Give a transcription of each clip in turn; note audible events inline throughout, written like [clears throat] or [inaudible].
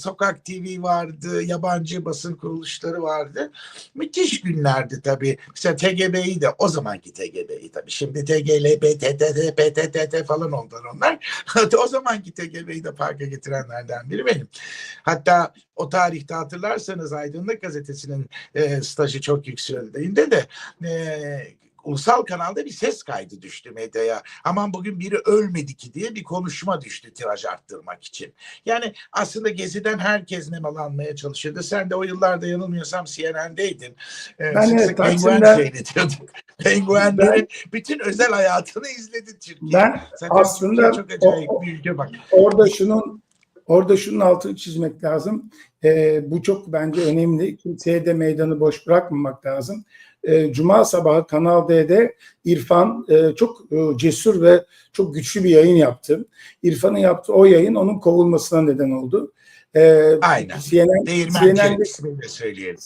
Sokak TV vardı, yabancı basın kuruluşları vardı. Müthiş günlerdi tabii. Mesela TGB'yi de o zamanki TGB'yi tabii. Şimdi TGLB, TTT, PTTT falan ondan onlar. [laughs] o zamanki TGB'yi de parka getirenlerden biri benim. Hatta o tarihte hatırlarsanız Aydınlık Gazetesi'nin e, stajı çok yükseldiğinde de e, ulusal kanalda bir ses kaydı düştü medyaya. Aman bugün biri ölmedi ki diye bir konuşma düştü tiraj arttırmak için. Yani aslında Gezi'den herkes nemalanmaya çalışıyordu. Sen de o yıllarda yanılmıyorsam CNN'deydin. Ee, Ben sık evet, sık penguen seyrediyorduk. [laughs] Penguenlerin bütün özel hayatını izledin Türkiye. Ben Zaten aslında Türkiye çok acayip o- bir ülke bak. orada şunun orada şunun altını çizmek lazım. Ee, bu çok bence önemli. Kimseye de meydanı boş bırakmamak lazım. Ee, Cuma sabahı Kanal D'de İrfan e, çok e, cesur ve çok güçlü bir yayın yaptı. İrfan'ın yaptığı o yayın onun kovulmasına neden oldu. Ee, Aynen. CNN, CNN'de söyleyelim.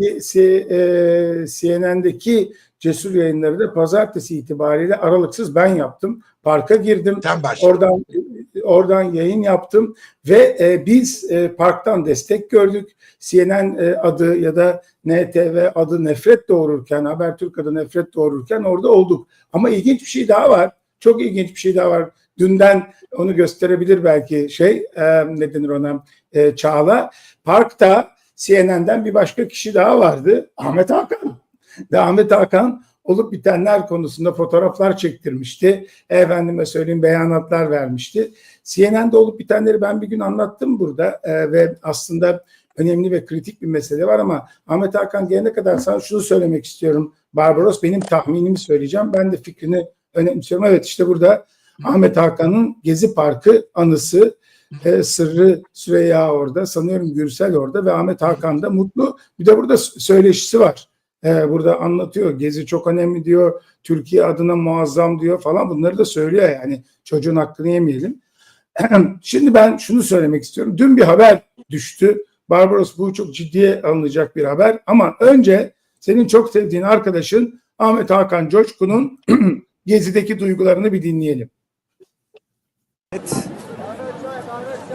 E, CNN'deki cesur yayınları da pazartesi itibariyle aralıksız ben yaptım. Parka girdim. Oradan oradan yayın yaptım ve e, biz e, parktan destek gördük. CNN e, adı ya da NTV adı nefret doğururken, Habertürk adı nefret doğururken orada olduk. Ama ilginç bir şey daha var. Çok ilginç bir şey daha var. Dünden onu gösterebilir belki şey e, ne denir ona e, Çağla. Parkta CNN'den bir başka kişi daha vardı. Ahmet Hakan. Ve Ahmet Hakan olup bitenler konusunda fotoğraflar çektirmişti. Efendime söyleyeyim beyanatlar vermişti. CNN'de olup bitenleri ben bir gün anlattım burada e, ve aslında önemli ve kritik bir mesele var ama Ahmet Hakan gelene kadar sana şunu söylemek istiyorum. Barbaros benim tahminimi söyleyeceğim. Ben de fikrini önemsiyorum. Evet işte burada Ahmet Hakan'ın Gezi Parkı anısı e, Sırrı Süreyya orada, sanıyorum Gürsel orada ve Ahmet Hakan da mutlu. Bir de burada söyleşisi var. E, burada anlatıyor. Gezi çok önemli diyor. Türkiye adına muazzam diyor falan. Bunları da söylüyor yani. Çocuğun hakkını yemeyelim. [clears throat] Şimdi ben şunu söylemek istiyorum. Dün bir haber düştü. Barbaros bu çok ciddiye alınacak bir haber. Ama önce senin çok sevdiğin arkadaşın Ahmet Hakan Coşkun'un [clears throat] Gezi'deki duygularını bir dinleyelim.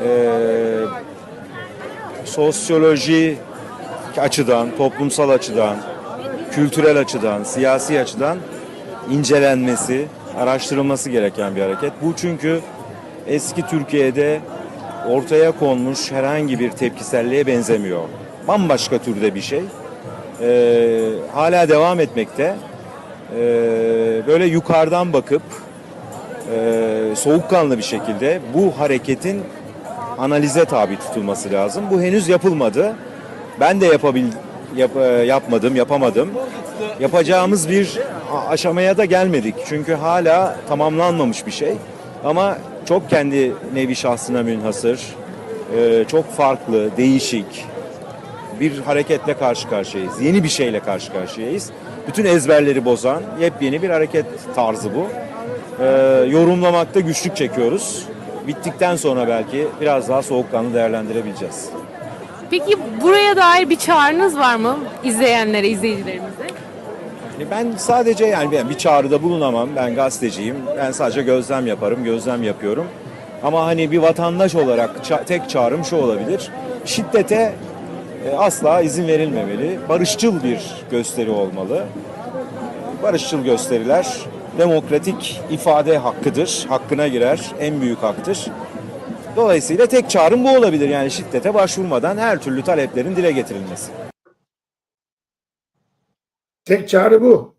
Ee, sosyoloji açıdan, toplumsal açıdan, kültürel açıdan, siyasi açıdan incelenmesi, araştırılması gereken bir hareket. Bu çünkü eski Türkiye'de ortaya konmuş herhangi bir tepkiselliğe benzemiyor. Bambaşka türde bir şey. Ee, hala devam etmekte. Ee, böyle yukarıdan bakıp e, soğukkanlı bir şekilde bu hareketin analize tabi tutulması lazım. Bu henüz yapılmadı. Ben de yapabil yap- e, yapmadım, yapamadım. Yapacağımız bir aşamaya da gelmedik. Çünkü hala tamamlanmamış bir şey. Ama çok kendi nevi şahsına münhasır, e, çok farklı, değişik bir hareketle karşı karşıyayız. Yeni bir şeyle karşı karşıyayız. Bütün ezberleri bozan yepyeni bir hareket tarzı bu. E, yorumlamakta güçlük çekiyoruz. Bittikten sonra belki biraz daha soğukkanlı değerlendirebileceğiz. Peki buraya dair bir çağrınız var mı izleyenlere, izleyicilerimize? Ben sadece yani ben bir çağrıda bulunamam. Ben gazeteciyim. Ben sadece gözlem yaparım, gözlem yapıyorum. Ama hani bir vatandaş olarak ça- tek çağrım şu olabilir. Şiddete e, asla izin verilmemeli. Barışçıl bir gösteri olmalı. Barışçıl gösteriler demokratik ifade hakkıdır. Hakkına girer. En büyük haktır. Dolayısıyla tek çağrım bu olabilir. Yani şiddete başvurmadan her türlü taleplerin dile getirilmesi. Tek çare bu.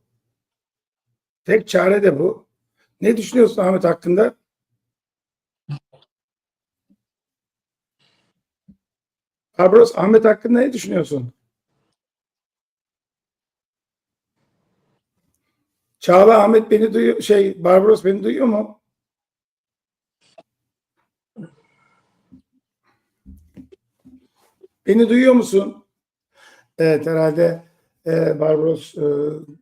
Tek çare de bu. Ne düşünüyorsun Ahmet hakkında? Barbaros Ahmet hakkında ne düşünüyorsun? Çağla Ahmet beni duyuyor, şey Barbaros beni duyuyor mu? Beni duyuyor musun? Evet herhalde e, Barbaros e,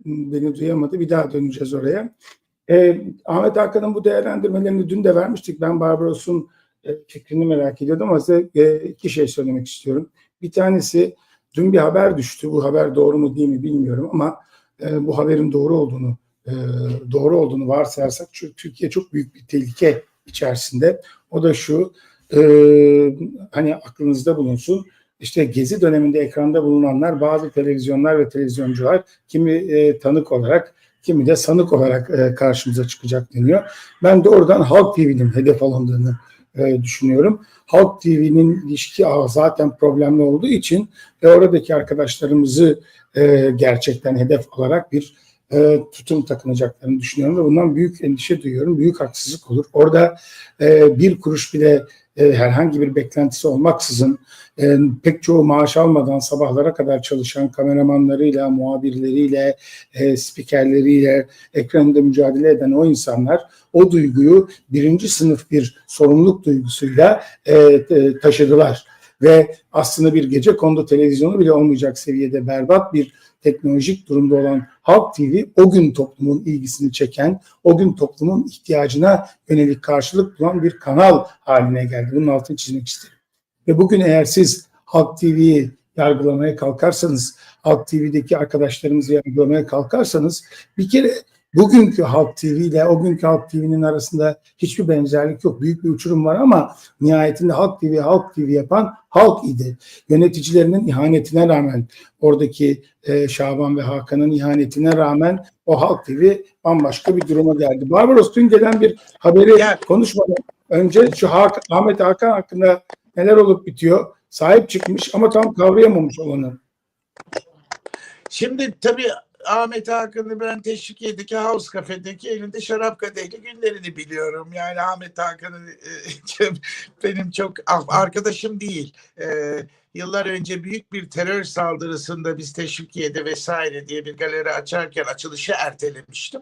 beni duyamadı. Bir daha döneceğiz oraya. E, Ahmet Hakan'ın bu değerlendirmelerini dün de vermiştik. Ben Barbaros'un e, fikrini merak ediyordum ama size e, iki şey söylemek istiyorum. Bir tanesi dün bir haber düştü. Bu haber doğru mu değil mi bilmiyorum ama e, bu haberin doğru olduğunu e, doğru olduğunu varsayarsak çünkü Türkiye çok büyük bir tehlike içerisinde. O da şu e, hani aklınızda bulunsun. İşte gezi döneminde ekranda bulunanlar bazı televizyonlar ve televizyoncular kimi e, tanık olarak kimi de sanık olarak e, karşımıza çıkacak deniyor. Ben de oradan Halk TV'nin hedef alındığını e, düşünüyorum. Halk TV'nin ilişki ağı zaten problemli olduğu için ve oradaki arkadaşlarımızı e, gerçekten hedef alarak bir e, tutum takınacaklarını düşünüyorum ve bundan büyük endişe duyuyorum. Büyük haksızlık olur. Orada e, bir kuruş bile e, herhangi bir beklentisi olmaksızın e, pek çoğu maaş almadan sabahlara kadar çalışan kameramanlarıyla, muhabirleriyle, e, spikerleriyle ekranda mücadele eden o insanlar o duyguyu birinci sınıf bir sorumluluk duygusuyla e, taşıdılar. Ve aslında bir gece kondu televizyonu bile olmayacak seviyede berbat bir teknolojik durumda olan Halk TV o gün toplumun ilgisini çeken, o gün toplumun ihtiyacına yönelik karşılık bulan bir kanal haline geldi. Bunun altını çizmek isterim. Ve bugün eğer siz Halk TV'yi yargılamaya kalkarsanız, Halk TV'deki arkadaşlarımızı yargılamaya kalkarsanız bir kere bugünkü Halk TV ile o günkü Halk TV'nin arasında hiçbir benzerlik yok. Büyük bir uçurum var ama nihayetinde Halk TV Halk TV yapan halk idi. Yöneticilerinin ihanetine rağmen oradaki e, Şaban ve Hakan'ın ihanetine rağmen o Halk TV bambaşka bir duruma geldi. Barbaros dün gelen bir haberi Ya- konuşmadan önce şu Hak- Ahmet Hakan hakkında neler olup bitiyor sahip çıkmış ama tam kavrayamamış olanı. Şimdi tabii Ahmet Hakan'ı ben Teşvikiye'deki House Cafe'deki elinde şarap kadehli günlerini biliyorum. Yani Ahmet Hakan'ın e, [laughs] benim çok arkadaşım değil. E, yıllar önce büyük bir terör saldırısında biz Teşvikiye'de vesaire diye bir galeri açarken açılışı ertelemiştim.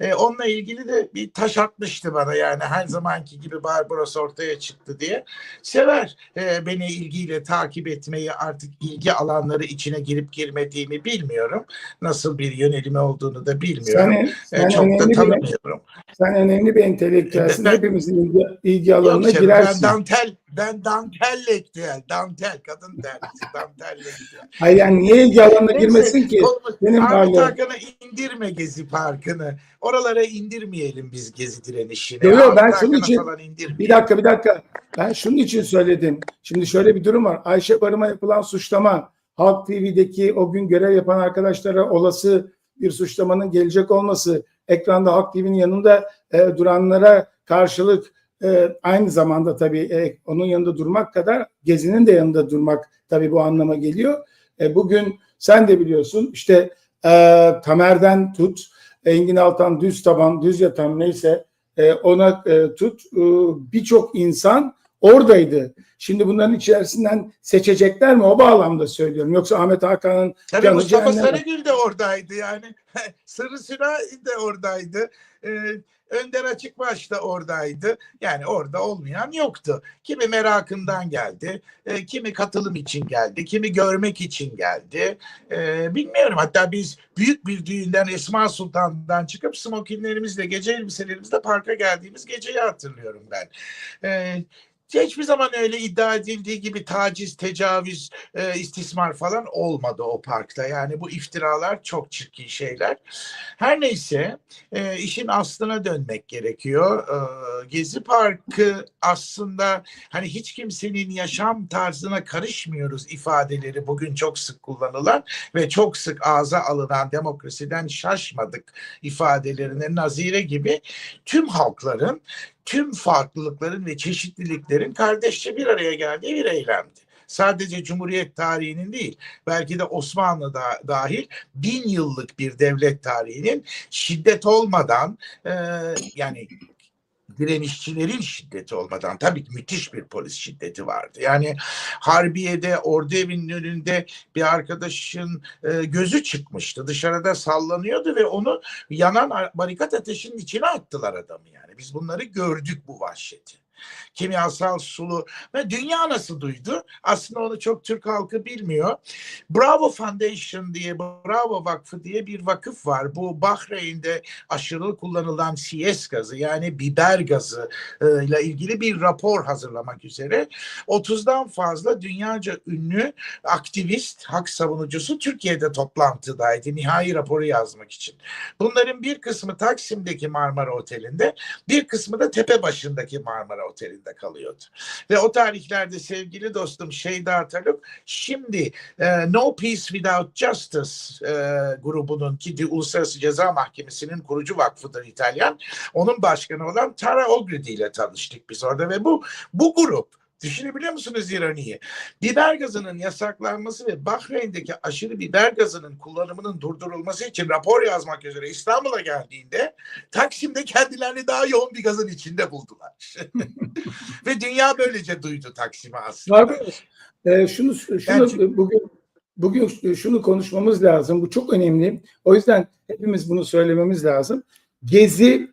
E, onunla ilgili de bir taş atmıştı bana yani her zamanki gibi Barbaros ortaya çıktı diye. Sever e, beni ilgiyle takip etmeyi artık ilgi alanları içine girip girmediğimi bilmiyorum. Nasıl bir yönelimi olduğunu da bilmiyorum. Sen, E, sen, çok da önemli bir, tanımıyorum. sen önemli bir entelektüelsin. Ben- Hepimizin ilgi, ilgi Yok alanına canım, girersin. ben dantel, ben dantellektüel, dantel, kadın terlisi, dantellektüel. Hayır yani niye Neyse, girmesin ki? Benim. Hakan'ı indirme Gezi Parkı'nı. Oralara indirmeyelim biz Gezi direnişini. Yok, yok, ben şunun için-. Bir dakika bir dakika. Ben şunun için söyledim. Şimdi şöyle bir durum var. Ayşe Barım'a yapılan suçlama Halk TV'deki o gün görev yapan arkadaşlara olası bir suçlamanın gelecek olması ekranda Halk TV'nin yanında e, duranlara karşılık e, aynı zamanda tabii e, onun yanında durmak kadar Gezi'nin de yanında durmak tabii bu anlama geliyor. E, bugün sen de biliyorsun işte e, Tamer'den tut Engin Altan düz taban düz yatan neyse e, ona e, tut e, birçok insan oradaydı. Şimdi bunların içerisinden seçecekler mi? O bağlamda söylüyorum. Yoksa Ahmet Hakan'ın Tabii Mustafa cehenneme. Sarıgül de oradaydı yani. [laughs] Sırrı Sürahi de oradaydı. Ee, Önder Açıkbaş da oradaydı. Yani orada olmayan yoktu. Kimi merakından geldi, e, kimi katılım için geldi, kimi görmek için geldi. E, bilmiyorum. Hatta biz büyük bir düğünden Esma Sultan'dan çıkıp smokinlerimizle, gece elbiselerimizle parka geldiğimiz geceyi hatırlıyorum ben. E, hiçbir zaman öyle iddia edildiği gibi taciz, tecavüz, e, istismar falan olmadı o parkta. Yani bu iftiralar çok çirkin şeyler. Her neyse e, işin aslına dönmek gerekiyor. E, Gezi Parkı aslında hani hiç kimsenin yaşam tarzına karışmıyoruz ifadeleri bugün çok sık kullanılan ve çok sık ağza alınan demokrasiden şaşmadık ifadelerine nazire gibi tüm halkların tüm farklılıkların ve çeşitliliklerin kardeşçe bir araya geldiği bir eylemdi. Sadece Cumhuriyet tarihinin değil, belki de Osmanlı da dahil bin yıllık bir devlet tarihinin şiddet olmadan e, yani direnişçilerin şiddeti olmadan tabii ki müthiş bir polis şiddeti vardı. Yani Harbiye'de ordu evinin önünde bir arkadaşın e, gözü çıkmıştı. Dışarıda sallanıyordu ve onu yanan barikat ateşinin içine attılar adamı yani. Biz bunları gördük bu vahşeti. Kimyasal sulu ve dünya nasıl duydu? Aslında onu çok Türk halkı bilmiyor. Bravo Foundation diye, Bravo Vakfı diye bir vakıf var. Bu Bahreyn'de aşırı kullanılan CS gazı yani biber gazı e, ile ilgili bir rapor hazırlamak üzere 30'dan fazla dünyaca ünlü aktivist, hak savunucusu Türkiye'de toplantıdaydı nihai raporu yazmak için. Bunların bir kısmı Taksim'deki Marmara Oteli'nde, bir kısmı da Tepebaşı'ndaki Marmara Oteli'nde kalıyordu. Ve o tarihlerde sevgili dostum Şeyda Taluk şimdi e, No Peace Without Justice e, grubunun ki Uluslararası Ceza Mahkemesi'nin kurucu vakfıdır İtalyan. Onun başkanı olan Tara Ogridi ile tanıştık biz orada ve bu bu grup Düşünebiliyor musunuz ironiyi? Biber gazının yasaklanması ve Bahreyn'deki aşırı biber gazının kullanımının durdurulması için rapor yazmak üzere İstanbul'a geldiğinde Taksim'de kendilerini daha yoğun bir gazın içinde buldular. [laughs] ve dünya böylece duydu Taksim'i aslında. Abi, e, şunu şunu Gerçi- bugün bugün şunu konuşmamız lazım. Bu çok önemli. O yüzden hepimiz bunu söylememiz lazım. Gezi